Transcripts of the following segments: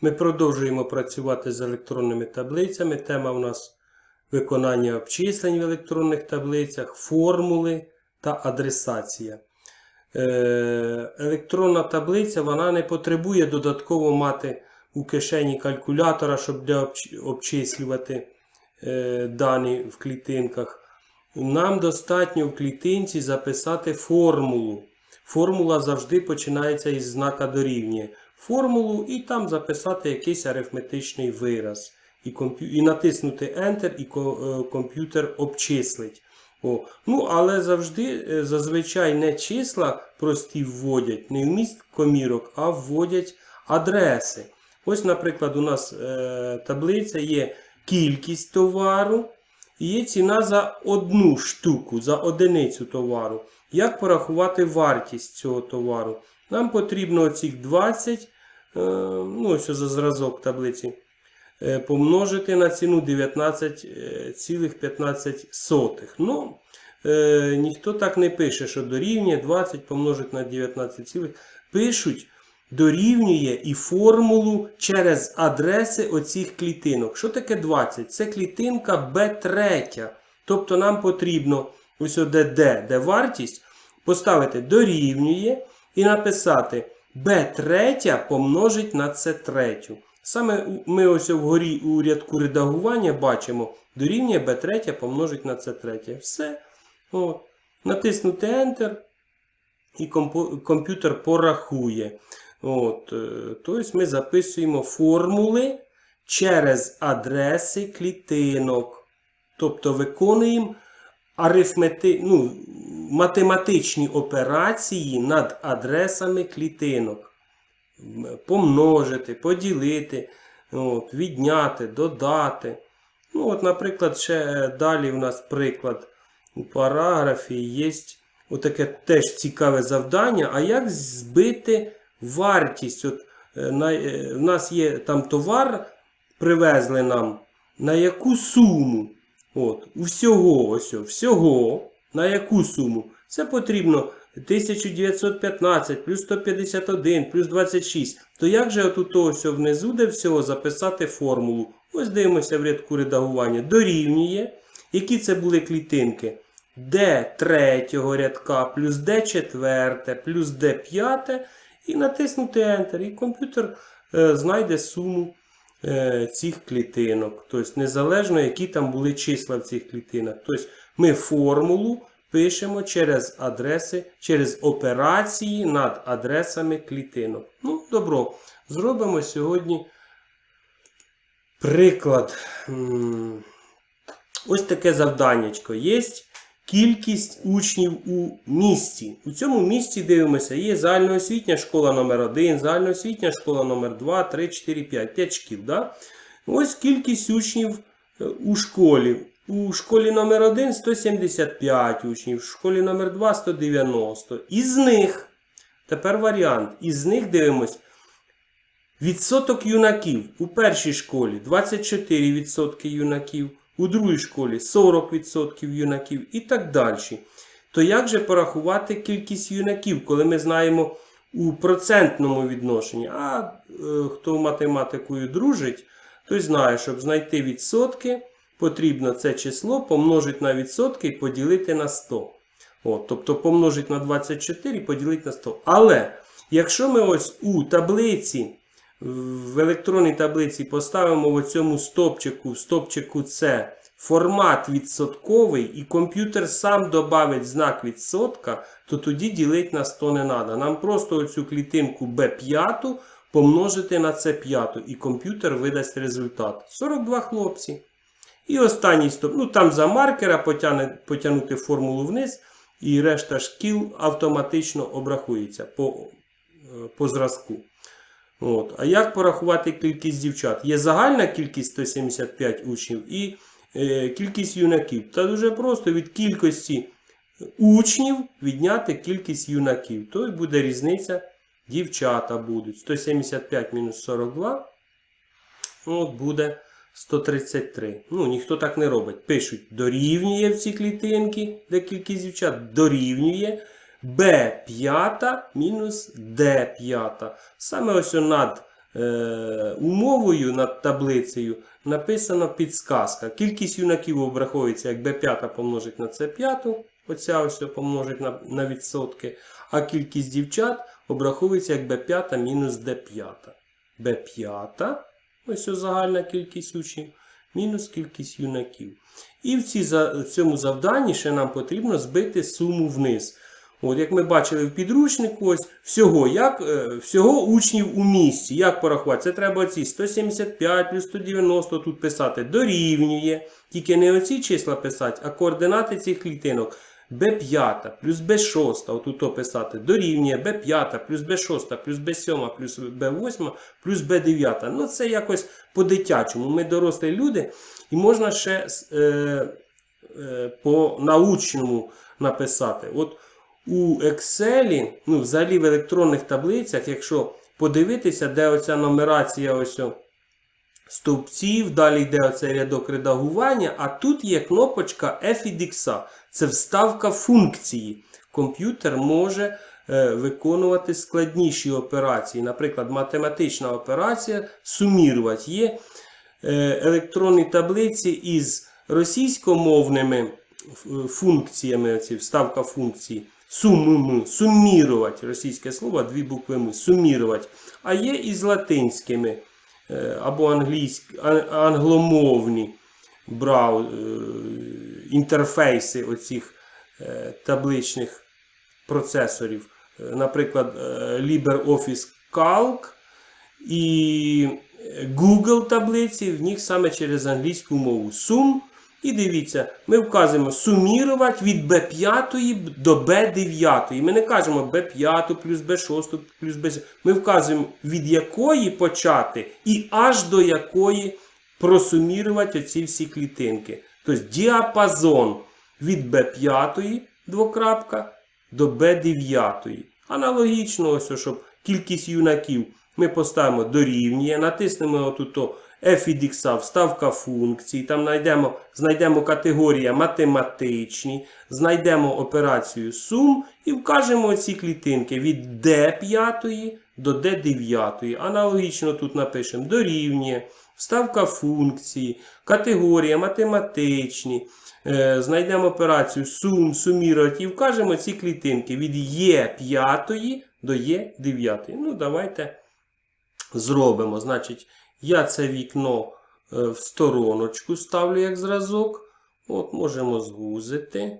Ми продовжуємо працювати з електронними таблицями. Тема у нас виконання обчислень в електронних таблицях, формули та адресація. Е, Електронна таблиця вона не потребує додатково мати у кишені калькулятора, щоб для обчислювати е, дані в клітинках. Нам достатньо в клітинці записати формулу. Формула завжди починається із знака дорівнює. Формулу і там записати якийсь арифметичний вираз. І, комп'ю... і натиснути Enter, і е, комп'ютер обчислить. О. Ну, але завжди, е, зазвичай не числа прості вводять, не вміст комірок, а вводять адреси. Ось, наприклад, у нас е, таблиця є кількість товару і є ціна за одну штуку, за одиницю товару. Як порахувати вартість цього товару? Нам потрібно оцих 20, е, ну ось за зразок таблиці, е, помножити на ціну 19,15. Ну, е, ніхто так не пише, що дорівнює 20 помножити на 19, пишуть дорівнює і формулу через адреси оцих клітинок. Що таке 20? Це клітинка B3. Тобто нам потрібно ось де D, де вартість, поставити дорівнює і написати B3 помножить на C3. Саме ми ось вгорі у рядку редагування бачимо дорівнює B3 помножить на C3. Все. От. Натиснути Enter і комп'ютер порахує. От, е, тобто ми записуємо формули через адреси клітинок. Тобто виконуємо арифмети... ну, математичні операції над адресами клітинок. Помножити, поділити, от, відняти, додати. Ну, от, наприклад, ще далі у нас приклад у параграфі є отаке теж цікаве завдання. А як збити вартість? От, е, на, е, в нас є там товар, привезли нам, на яку суму? От, всього, ось, всього, на яку суму? Це потрібно 1915 плюс 151 плюс 26. То як же отут ось внизу, де всього записати формулу? Ось дивимося в рядку редагування. Дорівнює. Які це були клітинки? D третього рядка плюс D четверте плюс D п'яте. І натиснути Enter. І комп'ютер е, знайде суму цих клітинок. Тобто, незалежно, які там були числа в цих клітинах. Тобто, ми формулу пишемо через адреси, через операції над адресами клітинок. Ну, добро. Зробимо сьогодні приклад. Ось таке завданнячко. Є кількість учнів у місті. У цьому місті дивимося, є загальноосвітня школа номер 1 загальноосвітня школа номер 2 3, 4, 5, 5 шкіл. Да? Ось кількість учнів е, у школі. У школі номер 1 175 учнів, в школі номер 2 190. Із них, тепер варіант, із них дивимось. Відсоток юнаків у першій школі 24% юнаків, у другій школі 40% юнаків і так далі. То як же порахувати кількість юнаків, коли ми знаємо у процентному відношенні? А е, хто математикою дружить, той знає, щоб знайти відсотки, потрібно це число помножити на відсотки і поділити на 100. От, тобто помножити на 24 і поділити на 100. Але якщо ми ось у таблиці в електронній таблиці поставимо в цьому стопчику, в стопчику С формат відсотковий, і комп'ютер сам додавить знак відсотка, то тоді ділити на 100 не треба. Нам просто оцю клітинку B5 помножити на C5, і комп'ютер видасть результат. 42 хлопці. І останній стоп. Ну там за маркера потягне, потягнути формулу вниз, і решта шкіл автоматично обрахується по, е, по зразку. От. А як порахувати кількість дівчат? Є загальна кількість 175 учнів і е, кількість юнаків. Та дуже просто від кількості учнів відняти кількість юнаків. То й буде різниця. Дівчата будуть. 175 мінус 42. От буде 133. Ну, ніхто так не робить. Пишуть дорівнює в ці клітинки, де кількість дівчат дорівнює. B5 мінус D5. Саме ось над е, умовою над таблицею написана підсказка. Кількість юнаків обраховується як b5 помножить на c5, оця ось помножить на, на відсотки, а кількість дівчат обраховується як b5 мінус d5. b5, ось ось загальна кількість учнів, мінус кількість юнаків. І в, ці, в цьому завданні ще нам потрібно збити суму вниз. От, як ми бачили в підручнику, ось всього, як, е, всього учнів у місті. Як порахувати? Це треба оці 175 плюс 190 тут писати. Дорівнює. Тільки не оці числа писати, а координати цих клітинок. B5 плюс B6, отут то писати, дорівнює B5 плюс B6 плюс B7 плюс B8 плюс B9. Ну це якось по-дитячому. Ми дорослі люди, і можна ще е, е, по научному написати. От у Excel, ну, взагалі в електронних таблицях, якщо подивитися, де оця нумерація ось стовпців, далі йде оцей рядок редагування, а тут є кнопочка F. Це вставка функції. Комп'ютер може е, виконувати складніші операції. Наприклад, математична операція сумірувати. Є е, електронні таблиці із російськомовними функціями, оці, вставка функції. Сум, сумірувати, російське слово, дві букви М, сумірувати. А є і з латинськими е, або англомовні брау, е, інтерфейси оцих е, табличних процесорів. Наприклад, LibreOffice Calc і Google таблиці, в них саме через англійську мову. Сум. І дивіться, ми вказуємо сумірувати від B5 до B9. Ми не кажемо B5 плюс B6 плюс B7. Ми вказуємо від якої почати і аж до якої просумірувати оці всі клітинки. Тобто діапазон від B5 двокрапка до B9. Аналогічно, ось, щоб кількість юнаків ми поставимо дорівнює, натиснемо отут F вставка функції, там знайдемо, знайдемо категорія математичні, знайдемо операцію сум і вкажемо ці клітинки від D5 до D9. Аналогічно тут напишемо дорівнює, вставка функції, категорія математичні. Е, Знайдемо операцію сум, сумірувати і вкажемо ці клітинки від Е5 до Е9. Ну, давайте зробимо. Значить, я це вікно е, в стороночку ставлю як зразок. От, можемо звузити.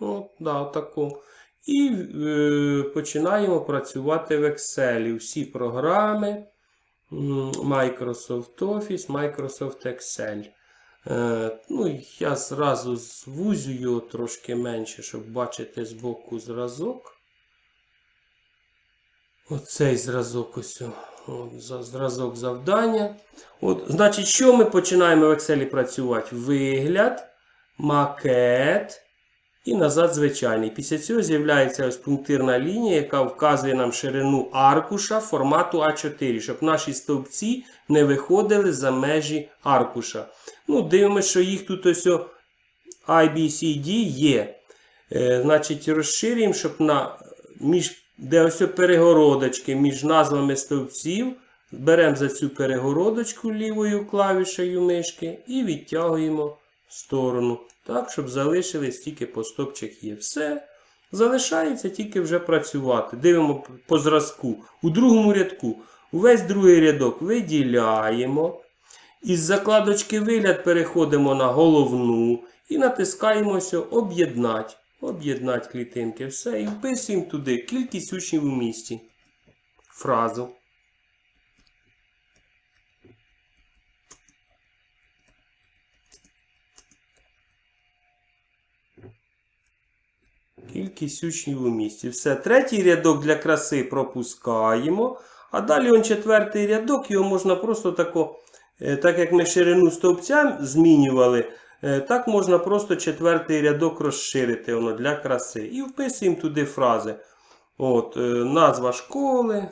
От, да, отако. І е, починаємо працювати в Excel. Всі програми. Microsoft Office, Microsoft Excel. Е, ну, я зразу звузю його трошки менше, щоб бачити збоку зразок. Оцей зразок ось. От, за- зразок завдання. От, значить, що ми починаємо в Excel працювати? Вигляд, макет і назад звичайний. Після цього з'являється ось пунктирна лінія, яка вказує нам ширину аркуша формату А4, щоб наші стовпці не виходили за межі аркуша. Ну, Дивимося, що їх тут ось о I, B, C, D є. Е, значить, розширюємо, щоб на, між, де ось перегородочки між назвами стовпців. Беремо за цю перегородочку лівою клавішею мишки і відтягуємо в сторону. Так, щоб залишились тільки по стопчик є. Все. Залишається тільки вже працювати. Дивимо по зразку. У другому рядку увесь другий рядок виділяємо. Із закладочки вигляд переходимо на головну і натискаємося об'єднати. Об'єднати клітинки. Все. І вписуємо туди кількість учнів у місті. Фразу. Кількість учнів у місті. Все. Третій рядок для краси пропускаємо. А далі он четвертий рядок, його можна просто тако, е, так як ми ширину стовпця змінювали, так можна просто четвертий рядок розширити воно для краси. І вписуємо туди фрази. От, е, Назва школи.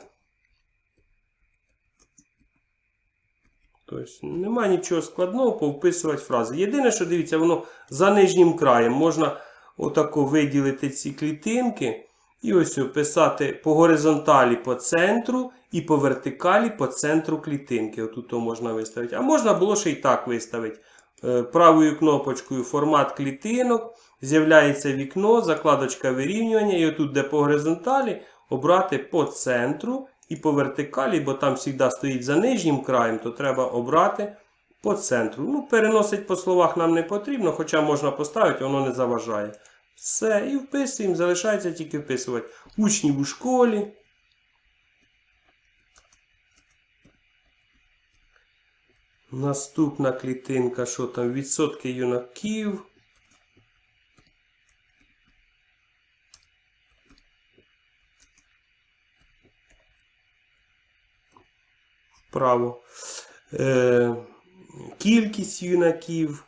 Тобто немає нічого складного повписувати фрази. Єдине, що дивіться, воно за нижнім краєм можна отако виділити ці клітинки. І ось писати по горизонталі по центру і по вертикалі по центру клітинки. Отут можна виставити. А можна було ще й так виставити. Е, Правою кнопочкою формат клітинок. З'являється вікно, закладочка вирівнювання. І отут, де по горизонталі, обрати по центру і по вертикалі, бо там завжди стоїть за нижнім краєм, то треба обрати по центру. Ну, переносить по словах нам не потрібно, хоча можна поставити, воно не заважає. Все, і вписуємо, залишається тільки вписувати учнів у школі. Наступна клітинка, що там, відсотки юнаків. Вправо. Е, кількість юнаків.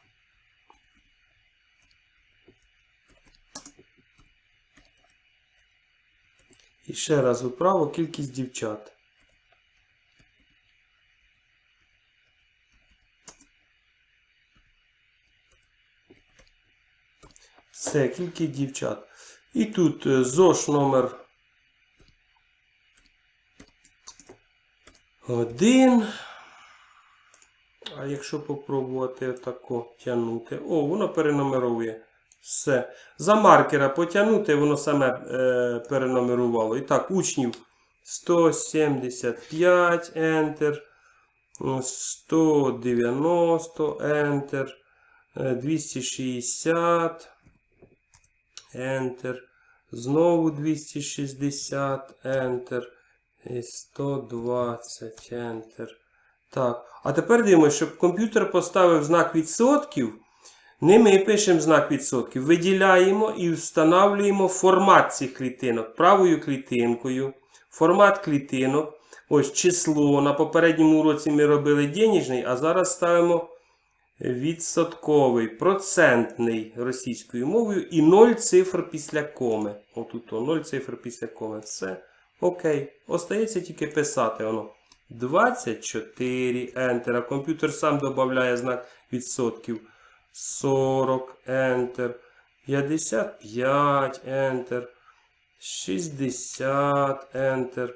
І ще раз вправо кількість дівчат. Все, кількість дівчат. І тут е, ЗОШ номер 1. А якщо попробувати отако тягнути. О, воно перенумерує. Все. За маркера потягнути, воно саме е, перенумерувало. І так, учнів 175 Enter. 190 Enter. е, 260 Enter. Знову 260 Enter. І 120 Enter. Так. А тепер дивимося, щоб комп'ютер поставив знак відсотків. Не ми пишемо знак відсотків. Виділяємо і встановлюємо формат цих клітинок. Правою клітинкою. Формат клітинок. Ось число. На попередньому уроці ми робили денежний, а зараз ставимо відсотковий, процентний російською мовою і 0 цифр після коми. Отут 0 цифр після коми. Все. Окей. Остається тільки писати воно. 24 Enter. А комп'ютер сам додає знак відсотків. 40 Enter. 55 Enter. 60 Enter.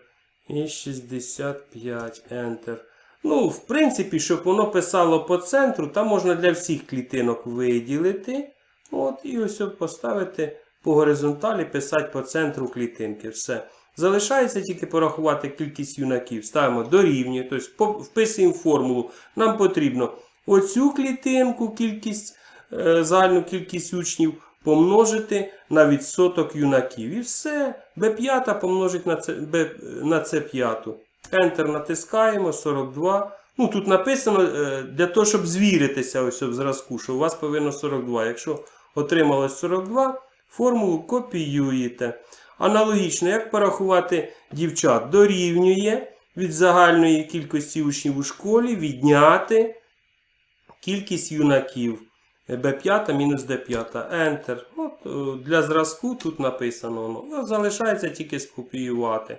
І 65 Enter. Ну, в принципі, щоб воно писало по центру, там можна для всіх клітинок виділити. От, І ось поставити по горизонталі, писати по центру клітинки. Все. Залишається тільки порахувати кількість юнаків. Ставимо дорівнює, тобто вписуємо формулу. Нам потрібно оцю клітинку, кількість, е, загальну кількість учнів помножити на відсоток юнаків. І все. B5 помножити на це, B, на C5. Enter натискаємо 42. Ну, Тут написано е, для того, щоб звіритися ось в зразку, що у вас повинно 42. Якщо отрималось 42, формулу копіюєте. Аналогічно, як порахувати дівчат, дорівнює від загальної кількості учнів у школі відняти кількість юнаків. B5 мінус D5. Enter. От, е, Для зразку тут написано. Ну, залишається тільки скопіювати.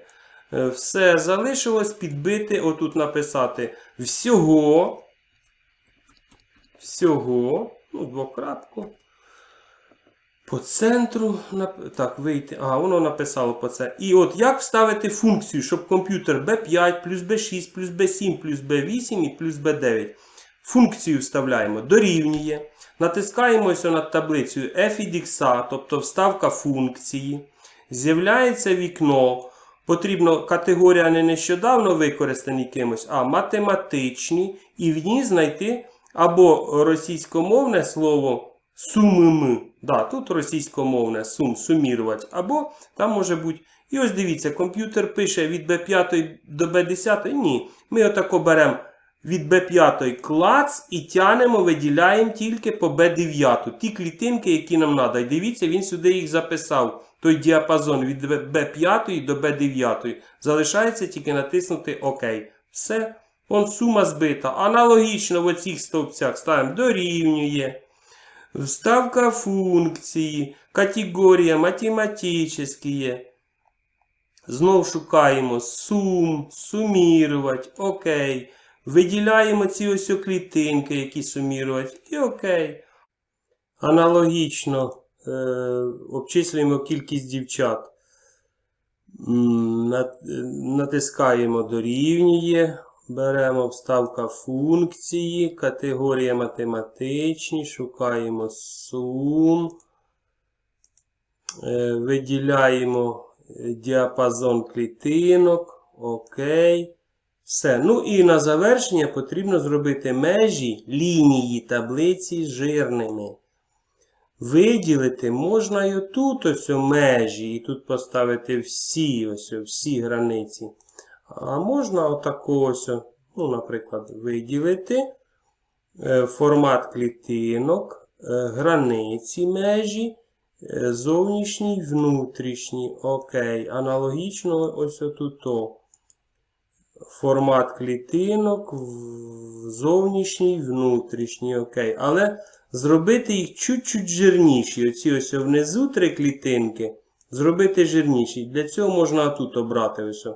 Е, Все залишилось підбити, отут написати всього. Всього. Ну, двокрапку. По центру. Так, вийти. Ага, воно написало по це. І от як вставити функцію, щоб комп'ютер B5 плюс B6 плюс B7 плюс B8 і плюс B9. Функцію вставляємо дорівнює. Натискаємося над таблицею f від x, тобто вставка функції. З'являється вікно. Потрібно категорія не нещодавно використані кимось, а математичні. І в ній знайти або російськомовне слово сумим. Да, тут російськомовне сум, сумірувати. Або там може бути. І ось дивіться, комп'ютер пише від B5 до B10. Ні. Ми отако беремо від B5 клац і тянемо, виділяємо тільки по B9. Ті клітинки, які нам треба. Дивіться, він сюди їх записав. Той діапазон від B5 до B9. Залишається тільки натиснути ОК. Все. Вон сума збита. Аналогічно в оцих стовпцях ставимо дорівнює. Вставка функції, категорія математичні. Знов шукаємо сум, сумірувати, окей. Виділяємо ці ось клітинки, які сумірувати, і окей. Аналогічно е, обчислюємо кількість дівчат. Е, Натискаємо дорівнює. Беремо вставка функції, категорія математичні, шукаємо сум. Е, Виділяємо е, діапазон клітинок. Окей. Все. Ну і на завершення потрібно зробити межі лінії таблиці жирними. Виділити можна і отут ось межі, і тут поставити всі ось всі границі. А можна отако ось, ну, наприклад, виділити е, формат клітинок, е, границі межі, е, зовнішній, внутрішній. Окей. Аналогічно ось отут. Формат клітинок, зовнішній, внутрішній. Окей. Але зробити їх чуть-чуть жирніші. Оці ось внизу три клітинки. Зробити жирніші. Для цього можна тут обрати ось.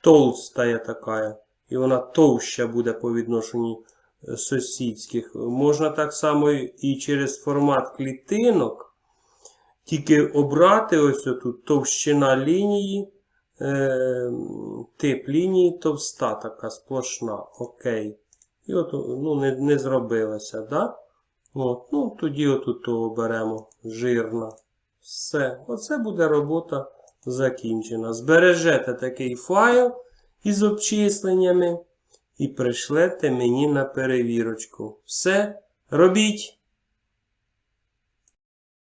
Толстая така. І вона товща буде по відношенню е, сусідських. Можна так само і через формат клітинок. Тільки обрати ось тут товщина лінії. Е, тип лінії товста така сплошна. Окей. І от ну, не, не зробилося, да? От, ну, тоді отут того беремо жирна. Все. Оце буде робота закінчена. Збережете такий файл із обчисленнями і пришлете мені на перевірочку. Все. Робіть!